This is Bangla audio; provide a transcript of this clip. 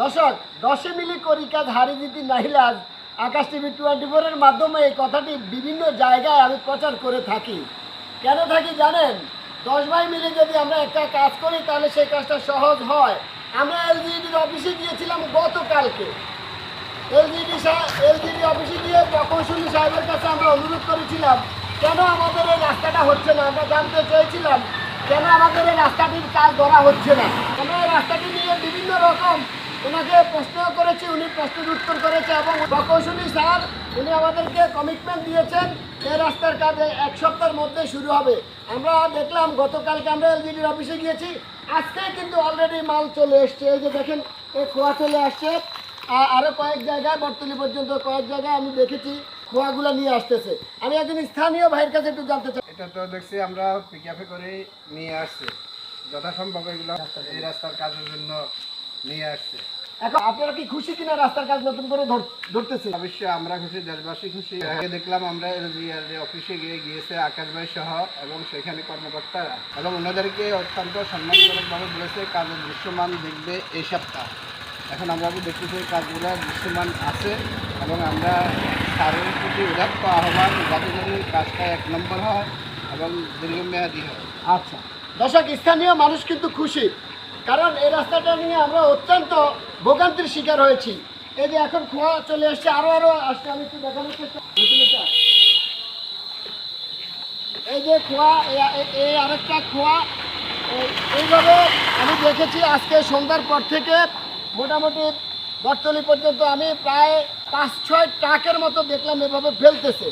দর্শক, দশে মিলি করি কাজ হারি জিতি নাহিলাজ, আকাশ টিভি টোয়েন্টি ফোরের মাধ্যমে এই কথাটি বিভিন্ন জায়গায় আমি প্রচার করে থাকি। কেন থাকি জানেন? দশ ভাই মিলে যদি আমরা একটা কাজ করি, তাহলে সেই কাজটা সহজ হয়। আমরা এলজিডির অফিসে গিয়েছিলাম গতকালকে। এলজিডি এলজিডি অফিসে গিয়ে প্রকৌশলী সাহেবের কাছে আমরা অনুরোধ করেছিলাম, কেন আমাদের এই রাস্তাটা হচ্ছে না? আমরা জানতে চেয়েছিলাম, কেন আমাদের এই রাস্তাটির কাজ ধরা হচ্ছে না? আমরা এই রাস্তাটি ওনাকে প্রশ্ন করেছি, উনি প্রশ্নের উত্তর করেছে এবং প্রকৌশলী স্যার, উনি আমাদেরকে কমিটমেন্ট দিয়েছেন এই রাস্তার কাজ এক সপ্তাহের মধ্যে শুরু হবে। আমরা দেখলাম, গতকালকে আমরা এলজিডির অফিসে গিয়েছি, আজকে কিন্তু অলরেডি মাল চলে এসছে। এই যে দেখেন এই খোয়া চলে আসছে। আ- আরও কয়েক জায়গায়, বর্তলি পর্যন্ত কয়েক জায়গায় আমি দেখেছি, খোয়াগুলো নিয়ে আসতেছে। আমি একজন স্থানীয় ভাইয়ের কাছে একটু জানতে চাই। এটা তো দেখছি আমরা পিকআপে করে নিয়ে আসছি। যথাসম্ভব এগুলো এই রাস্তার কাজের জন্য নিয়ে আসছে। এখন আপনারা কি খুশি কিনা রাস্তার কাজ নতুন করে ধর- ধরতেছে? অবশ্যই আমরা খুশি দেশবাসী খুশি। আগে দেখলাম আমরা এলজিআর অফিসে গিয়ে গিয়েছে আকাশ ভাই সহ এবং সেখানে কর্মকর্তারা। এবং ওনাদেরকে অত্যন্ত সম্মানজনকভাবে বলেছে কাজের দৃশ্যমান দেখবে এই সপ্তাহ। এখন আমরা দেখতেছি কাজগুলো দৃশ্যমান আছে এবং আমরা তাদের প্রতি উদাত্ত আহ্বান যাতে করে কাজটা এক নম্বর হয় এবং দীর্ঘমেয়াদী হয়। আচ্ছা। দর্শক স্থানীয় মানুষ কিন্তু খুশি। কারণ এই রাস্তাটা নিয়ে আমরা অত্যন্ত ভোগান্তির শিকার হয়েছি। এই যে এখন খোয়া চলে আসছে, আরও আরও, আসছে, আমি একটু দেখানোর চেষ্টা এই যে খোয়া, এই আরেকটা খোয়া এইভাবে আমি দেখেছি আজকে সন্ধ্যার পর থেকে মোটামুটি বটতলি পর্যন্ত আমি প্রায় পাঁচ ছয় ট্রাকের মতো দেখলাম এভাবে ফেলতেছে।